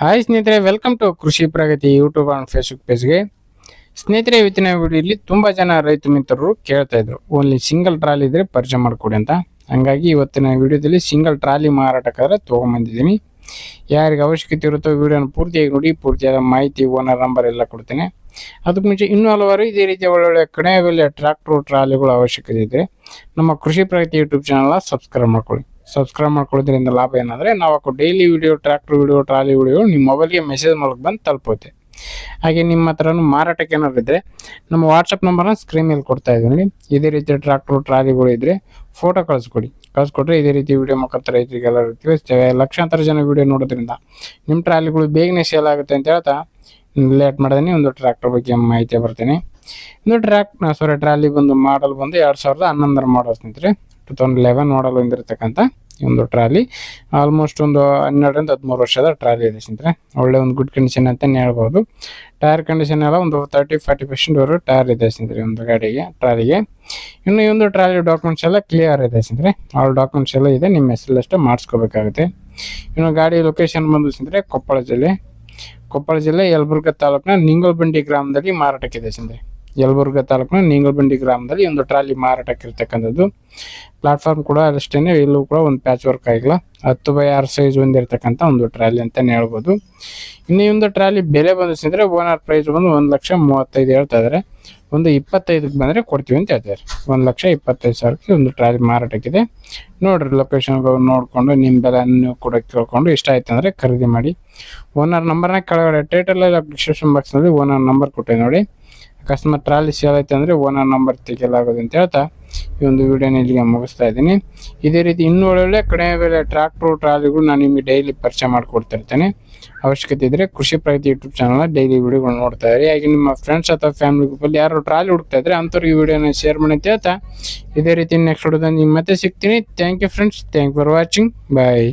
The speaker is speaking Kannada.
ಹಾಯ್ ಸ್ನೇಹಿತರೆ welcome to Krishi Pragati YouTube and Facebook ಪೇಜ್ಗೆ ಸ್ನೇಹಿತರೆ, ಇವತ್ತಿನ ವಿಡಿಯೋಲಿ ತುಂಬ ಜನ ರೈತ ಮಿತ್ರರು ಕೇಳ್ತಾ ಇದ್ರು, ಓನ್ಲಿ ಸಿಂಗಲ್ ಟ್ರಾಲಿ ಇದ್ರೆ ಪರಿಚಯ ಮಾಡಿಕೊಡಿ ಅಂತ. ಹಂಗಾಗಿ ಇವತ್ತಿನ ವಿಡಿಯೋದಲ್ಲಿ ಸಿಂಗಲ್ ಟ್ರಾಲಿ ಮಾರಾಟಕ್ಕಾದ್ರೆ ತೊಗೊಂಬಂದಿದ್ದೀನಿ. ಯಾರಿಗೆ ಅವಶ್ಯಕತೆ ಇರುತ್ತೋ ವಿಡಿಯೋನ ಪೂರ್ತಿಯಾಗಿ ನೋಡಿ, ಪೂರ್ತಿಯಾದ ಮಾಹಿತಿ, ಓನರ್ ನಂಬರ್ ಎಲ್ಲ ಕೊಡ್ತೇನೆ. ಅದಕ್ಕೆ ಮುಂಚೆ ಇನ್ನೂ ಹಲವಾರು ಇದೇ ರೀತಿಯ ಒಳ್ಳೊಳ್ಳೆ ಕಡಿಮೆ ಬೆಲೆ ಟ್ರ್ಯಾಕ್ಟ್ರು ಟ್ರಾಲಿಗಳು ಅವಶ್ಯಕತೆ ಇದ್ದರೆ ನಮ್ಮ ಕೃಷಿ ಪ್ರಗತಿ ಯೂಟ್ಯೂಬ್ ಚಾನಲ್ನ ಸಬ್ಸ್ಕ್ರೈಬ್ ಮಾಡ್ಕೊಳ್ಳಿ. ಸಬ್ಸ್ಕ್ರೈಬ್ ಮಾಡ್ಕೊಳ್ಳೋದ್ರಿಂದ ಲಾಭ ಏನಂದರೆ ನಾವು daily video tractor video trolley video ನಿಮ್ಮ ಮೊಬೈಲ್ಗೆ ಮೆಸೇಜ್ ಮೂಲಕ ಬಂದು ತಲುಪುತ್ತೆ. ಹಾಗೆ ನಿಮ್ಮ ಹತ್ರನೂ ಮಾರಾಟಕ್ಕೆ ಏನಾದ್ರು ಇದ್ದರೆ ನಮ್ಮ ವಾಟ್ಸಪ್ ನಂಬರ್ನ ಸ್ಕ್ರೀನ್ ಮೇಲೆ ಕೊಡ್ತಾ ಇದ್ದೀನಿ. ಇದೇ ರೀತಿ ಟ್ರ್ಯಾಕ್ಟರ್ ಟ್ರಾಲಿಗಳು ಇದ್ದರೆ ಫೋಟೋ ಕಳಿಸ್ಕೊಡಿ. ಕಳಿಸ್ಕೊಟ್ರೆ ಇದೇ ರೀತಿ ವಿಡಿಯೋ ಮುಖಾಂತರ ರೈತರಿಗೆಲ್ಲ ತಿಳಿಸ್ತೇವೆ. ಲಕ್ಷಾಂತರ ಜನ ವಿಡಿಯೋ ನೋಡೋದ್ರಿಂದ ನಿಮ್ಮ ಟ್ರಾಲಿಗಳು ಬೇಗನೆ ಸೇಲ್ ಆಗುತ್ತೆ ಅಂತ ಹೇಳ್ತಾ ಲೇಟ್ ಮಾಡ್ದೇನೆ ಒಂದು ಟ್ರ್ಯಾಕ್ಟರ್ ಬಗ್ಗೆ ಮಾಹಿತಿ ಬರ್ತೀನಿ. ಒಂದು ಟ್ರ್ಯಾಕ್ ಸಾರಿ ಟ್ರಾಲಿ ಬಂದು ಮಾಡಲ್ ಬಂದು ಎರಡು ಸಾವಿರದ ಹನ್ನೊಂದರ ಮಾಡಲ್ ಸ್ನೇಹಿತರೆ ಟೂ ತೌಸಂಡ್ ಲೆವೆನ್ ಮಾಡಲ್ ಹೊಂದಿರತಕ್ಕಂಥ ಒಂದು ಟ್ರಾಲಿ. ಆಲ್ಮೋಸ್ಟ್ ಒಂದು ಹನ್ನೆರಡರಿಂದ ಹದಿಮೂರು ವರ್ಷದ ಟ್ರಾಲಿ ಇದೆ ಸ್ನೇಹಿತರೆ. ಒಳ್ಳೆ ಒಂದು ಗುಡ್ ಕಂಡೀಷನ್ ಅಂತಲೇ ಹೇಳ್ಬೋದು. ಟೈರ್ ಕಂಡೀಷನ್ ಎಲ್ಲ ಒಂದು ತರ್ಟಿ ಫಾರ್ಟಿ ಅವರು ಟೈರ್ ಇದೆ ಸ್ನೇಹಿತರೆ ಒಂದು ಗಾಡಿಗೆ, ಟ್ರಾಲಿಗೆ. ಇನ್ನು ಈ ಒಂದು ಟ್ರಾಲಿ ಡಾಕ್ಯುಮೆಂಟ್ಸ್ ಎಲ್ಲ ಕ್ಲಿಯರ್ ಇದೆ ಸ್ನೇಹಿತರೆ. ಆಲ್ ಡಾಕ್ಯುಮೆಂಟ್ಸ್ ಎಲ್ಲ ಇದೆ. ನಿಮ್ಮ ಹೆಸರಲ್ಲಷ್ಟೇ ಮಾಡಿಸ್ಕೋಬೇಕಾಗುತ್ತೆ. ಇನ್ನು ಗಾಡಿ ಲೊಕೇಶನ್ ಬಂದು ಸ್ನೇಹಿತರೆ ಕೊಪ್ಪಳ ಜಿಲ್ಲೆ. ಕೊಪ್ಪಳ ಜಿಲ್ಲೆ ಯಲಬುರ್ಗ ತಾಲೂಕಿನ ನಿಂಗಲ್ಬಂಡಿ ಗ್ರಾಮದಲ್ಲಿ ಮಾರಾಟಕ್ಕಿದೆ ಸ್ನೇಹಿತರೆ. ಯಲಬುರ್ಗ ತಾಲೂಕಿನ ನೀಂಗಲ್ಬಂಡಿ ಗ್ರಾಮದಲ್ಲಿ ಒಂದು ಟ್ರಾಲಿ ಮಾರಾಟಕ್ಕೆ ಇರ್ತಕ್ಕಂಥದ್ದು. ಪ್ಲಾಟ್ಫಾರ್ಮ್ ಕೂಡ ಅಷ್ಟೇ ಇಲ್ಲೂ ಕೂಡ ಒಂದು ಪ್ಯಾಚ್ ವರ್ಕ್ ಆಗಿಲ್ಲ. ಹತ್ತು ಬೈ ಆರು ಸೈಜ್ ಹೊಂದಿರತಕ್ಕಂಥ ಒಂದು ಟ್ರಾಲಿ ಅಂತಲೇ ಹೇಳ್ಬೋದು. ಇನ್ನು ಒಂದು ಟ್ರಾಲಿ ಬೆಲೆ ಬಂದಿಸಿದ್ರೆ ಓನರ್ ಪ್ರೈಸ್ ಬಂದು ಒಂದು ಲಕ್ಷ ಮೂವತ್ತೈದು ಹೇಳ್ತಾ ಇದ್ದಾರೆ. ಒಂದು ಇಪ್ಪತ್ತೈದಕ್ಕೆ ಬಂದರೆ ಕೊಡ್ತೀವಿ ಅಂತ ಹೇಳ್ತಾರೆ ಒಂದು ಲಕ್ಷ ಇಪ್ಪತ್ತೈದು ಸಾವಿರಕ್ಕೆ ಒಂದು ಟ್ರಾಲಿ ಮಾರಾಟಕ್ಕಿದೆ. ನೋಡಿರಿ ಲೊಕೇಶನ್ಗಳು ನೋಡಿಕೊಂಡು ನಿಮ್ಮ ಬೆಲೆ ನೀವು ಕೂಡ ಕೇಳ್ಕೊಂಡು ಇಷ್ಟ ಆಯ್ತು ಅಂದರೆ ಖರೀದಿ ಮಾಡಿ. ಓನರ್ ನಂಬರ್ನ ಕೆಳಗಡೆ ಟೈಟಲ್ ಡಿಸ್ಕ್ರಿಪ್ಷನ್ ಬಾಕ್ಸ್ನಲ್ಲಿ ಓನರ್ ನಂಬರ್ ಕೊಟ್ಟೆ ನೋಡಿ. ಅಕಸ್ಮಾತ್ ಟ್ರಾಲಿ ಸೇಲ್ ಐತೆ ಅಂದರೆ ಓನರ್ ನಂಬರ್ ತೆಗೆಯಲಾಗೋದು ಅಂತ ಹೇಳ್ತಾ ಈ ಒಂದು ವಿಡಿಯೋನ ಇಲ್ಲಿಗೆ ಮುಗಿಸ್ತಾ ಇದ್ದೀನಿ. ಇದೇ ರೀತಿ ಇನ್ನೂ ಒಳ್ಳೊಳ್ಳೆ ಕಡಿಮೆ ಬೆಲೆ ಟ್ರ್ಯಾಕ್ಟ್ರು ಟ್ರಾಲಿಗಳು ನಾನು ನಿಮಗೆ ಡೈಲಿ ಪರಿಚಯ ಮಾಡಿಕೊಡ್ತಿರ್ತೇನೆ. ಅವಶ್ಯಕತೆ ಇದ್ದರೆ ಕೃಷಿ ಪ್ರಗತಿ ಯೂಟ್ಯೂಬ್ ಚಾನಲ್ನ ಡೈಲಿ ವಿಡಿಯೋಗಳು ನೋಡ್ತಾ ಇರಿ. ಹಾಗೆ ನಿಮ್ಮ ಫ್ರೆಂಡ್ಸ್ ಅಥವಾ ಫ್ಯಾಮಿಲಿ ಗ್ರೂಪಲ್ಲಿ ಯಾರು ಟ್ರಾಲಿ ಹುಡುಕ್ತಾ ಇದ್ರೆ ಅಂಥವ್ರಿಗೆ ವಿಡಿಯೋನ ಶೇರ್ ಮಾಡಿ ಅಂತ ಹೇಳ್ತಾ ಇದೇ ರೀತಿ ನೆಕ್ಸ್ಟ್ ವಿಡಿಯೋದಲ್ಲಿ ನಿಮ್ಮ ಮತ್ತೆ ಸಿಗ್ತೀನಿ. Thank you friends thank for watching bye